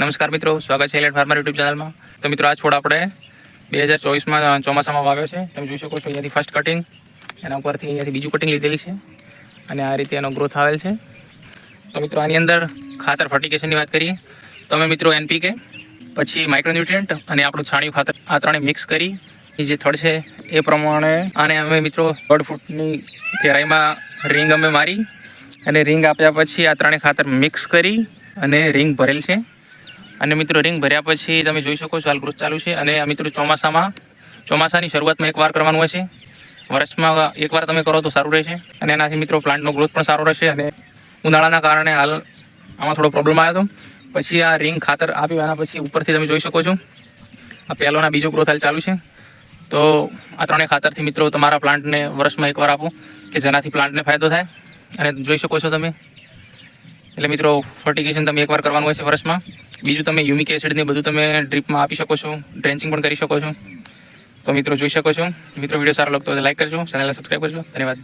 નમસ્કાર મિત્રો, સ્વાગત છે એલેટ ફાર્મર યુટ્યુબ ચેનલમાં તો મિત્રો, આ છોડ આપણે બે હજાર ચોવીસમાં ચોમાસામાં વાવ્યો છે. તમે જોઈ શકો છો, અહીંયાથી ફર્સ્ટ કટિંગ એના ઉપરથી અહીંયાથી બીજું કટિંગ લીધેલી છે. અને આ રીતે એનો ગ્રોથ આવેલ છે. તો મિત્રો, આની અંદર ખાતર ફર્ટિકેશનની વાત કરીએ. તો અમે મિત્રો એનપીકે પછી માઇક્રોન્યુટ્રિયન્ટ અને આપણું છાણિયું ખાતર, આ ત્રણે મિક્સ કરી. એ જે થડ છે, એ પ્રમાણે આને અમે મિત્રો દોઢ ફૂટની ગહેરાઈમાં રિંગ અમે મારી. અને રિંગ આપ્યા પછી આ ત્રણે ખાતર મિક્સ કરી અને રિંગ ભરેલ છે. અને મિત્રો રિંગ ભર્યા પછી તમે જોઈ શકો છો, હાલ ગ્રોથ ચાલુ છે અને મિત્રો ચોમાસામાં, ચોમાસાની શરૂઆતમાં એકવાર કરવાનું હોય છે. વર્ષમાં એકવાર તમે કરો તો સારું રહેશે અને એનાથી મિત્રો પ્લાન્ટનો ગ્રોથ પણ સારો રહેશે અને ઉનાળાના કારણે હાલ આમાં થોડો પ્રોબ્લેમ આવ્યો હતો. પછી આ રિંગ ખાતર આપ્યું, એના પછી ઉપરથી તમે જોઈ શકો છો. આ પહેલોના બીજો ગ્રોથ હાલ ચાલુ છે. તો આ ત્રણેય ખાતરથી મિત્રો, તમારા પ્લાન્ટને વર્ષમાં એકવાર આપો કે જેનાથી પ્લાન્ટને ફાયદો થાય. અને જોઈ શકો છો તમે. એટલે મિત્રો ફર્ટિગેશન તમે એકવાર કરવાનું હોય છે વર્ષમાં. બીજું તમે યુમિક એસિડ ને બધું તમે ડ્રીપમાં આપી શકો છો. ડ્રેન્ચિંગ પણ કરી શકો છો. તો મિત્રો જોઈ શકો છો. મિત્રો વીડિયો સારો લાગતો હોય લાઈક કરજો. ચેનલને સબસ્ક્રાઈબ કરજો. ધન્યવાદ.